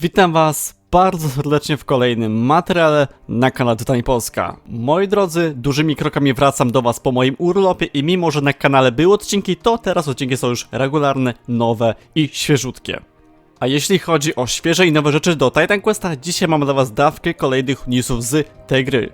Witam Was bardzo serdecznie w kolejnym materiale na kanale Tytani Polska. Moi drodzy, dużymi krokami wracam do Was po moim urlopie i mimo, że na kanale były odcinki, to teraz odcinki są już regularne, nowe i świeżutkie. A jeśli chodzi o świeże i nowe rzeczy do Titan Questa, dzisiaj mam dla Was dawkę kolejnych newsów z tej gry.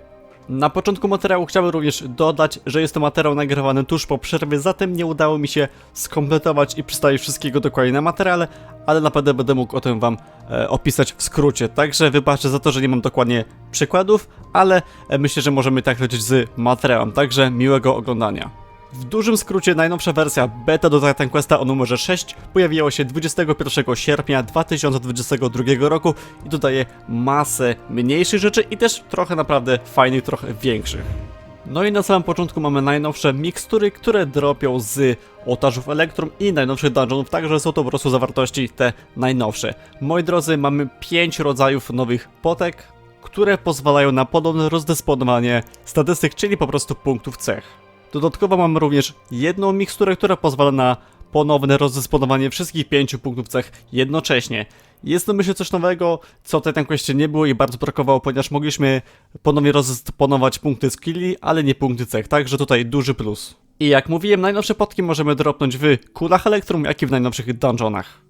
Na początku materiału chciałbym również dodać, że jest to materiał nagrywany tuż po przerwie, zatem nie udało mi się skompletować i przedstawić wszystkiego dokładnie na materiale, ale naprawdę będę mógł o tym wam e, opisać w skrócie. Także wybaczę za to, że nie mam dokładnie przykładów, ale e, myślę, że możemy tak lecieć z materiałem. Także miłego oglądania. W dużym skrócie najnowsza wersja beta do Titan Questa o numerze 6 pojawiła się 21 sierpnia 2022 roku i dodaje masę mniejszych rzeczy i też trochę naprawdę fajnych, trochę większych. No i na samym początku mamy najnowsze mikstury, które dropią z ołtarzów Elektrum i najnowszych dungeonów, także są to po prostu zawartości te najnowsze. Moi drodzy, mamy 5 rodzajów nowych potek, które pozwalają na podobne rozdysponowanie statystyk, czyli po prostu punktów cech. Dodatkowo mamy również jedną miksturę, która pozwala na ponowne rozdysponowanie wszystkich pięciu punktów cech jednocześnie. Jest to myślę coś nowego, co w Titan Questie nie było i bardzo brakowało, ponieważ mogliśmy ponownie rozdysponować punkty skilli, ale nie punkty cech, także tutaj duży plus. I jak mówiłem, najnowsze potki możemy dropnąć w kulach Elektrum, jak i w najnowszych dungeonach.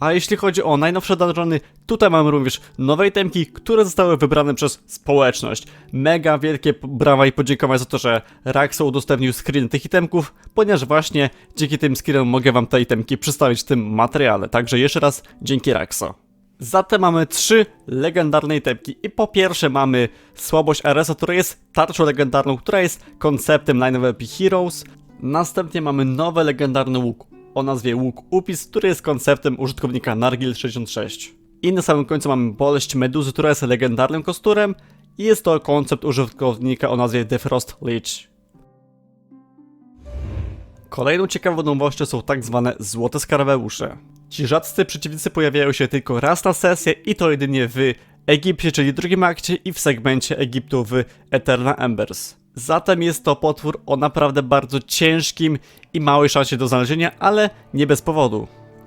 A jeśli chodzi o najnowsze dungeony, tutaj mamy również nowe itemki, które zostały wybrane przez społeczność. Mega wielkie brawa i podziękowania za to, że Raxo udostępnił screen tych itemków, ponieważ właśnie dzięki tym screenom mogę wam te itemki przedstawić w tym materiale. Także jeszcze raz dzięki Raxo. Zatem mamy trzy legendarne itemki i po pierwsze mamy słabość Aresa, która jest tarczą legendarną, która jest konceptem Line of Epic Heroes. Następnie mamy nowy legendarny łuk o nazwie łuk Upis, który jest konceptem użytkownika Nargil66. I na samym końcu mamy boleść Meduzy, która jest legendarnym kosturem i jest to koncept użytkownika o nazwie The Frost Leech. Kolejną ciekawą nowością są tak zwane złote skarabeusze. Ci rzadcy przeciwnicy pojawiają się tylko raz na sesję i to jedynie w Egipcie, czyli drugim akcie i w segmencie Egiptu w Eterna Embers. Zatem jest to potwór o naprawdę bardzo ciężkim i małej szansie do znalezienia, ale nie bez powodu.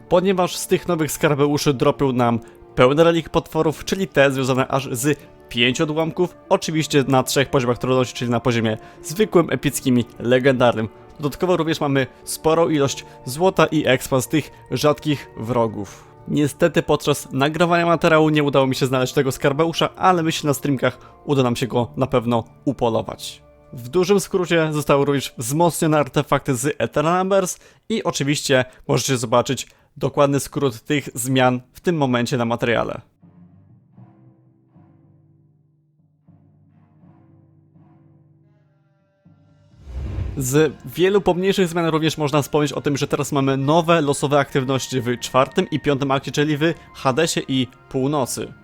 Ponieważ z tych nowych skarabeuszy dropią nam pełny relik potworów, czyli te związane aż z 5 odłamków, oczywiście na trzech poziomach trudności, czyli na poziomie zwykłym, epickim i legendarnym. Dodatkowo również mamy sporą ilość złota i expa z tych rzadkich wrogów. Niestety podczas nagrywania materiału nie udało mi się znaleźć tego skarbeusza, ale myślę na streamkach uda nam się go na pewno upolować. W dużym skrócie zostały również wzmocnione artefakty z Eternal Numbers i oczywiście możecie zobaczyć dokładny skrót tych zmian w tym momencie na materiale. Z wielu pomniejszych zmian również można wspomnieć o tym, że teraz mamy nowe losowe aktywności w czwartym i piątym akcie, czyli w Hadesie i Północy.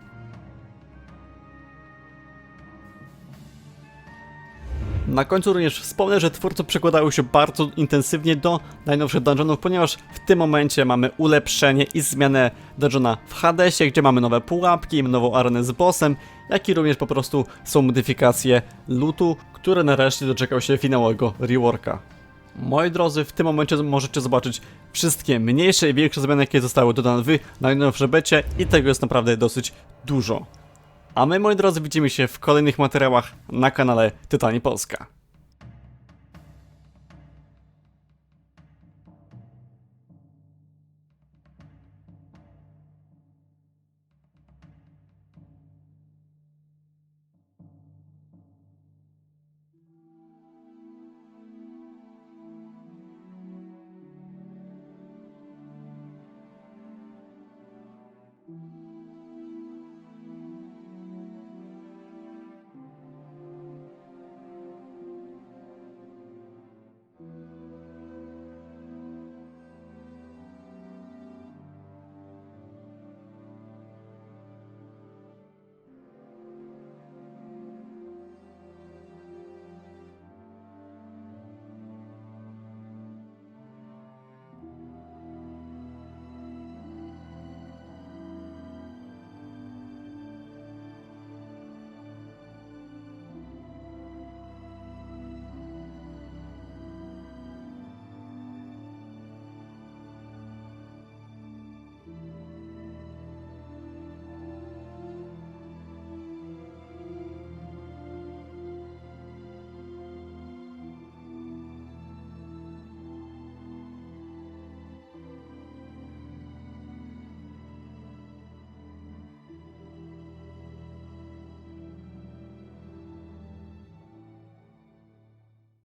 Na końcu również wspomnę, że twórcy przekładają się bardzo intensywnie do najnowszych dungeonów, ponieważ w tym momencie mamy ulepszenie i zmianę dungeona w Hadesie, gdzie mamy nowe pułapki, nową arenę z bossem, jak i również po prostu są modyfikacje lootu, które nareszcie doczekał się finałowego reworka. Moi drodzy, w tym momencie możecie zobaczyć wszystkie mniejsze i większe zmiany, jakie zostały dodane w najnowszej becie i tego jest naprawdę dosyć dużo. A my, moi drodzy, widzimy się w kolejnych materiałach na kanale Tytani Polska.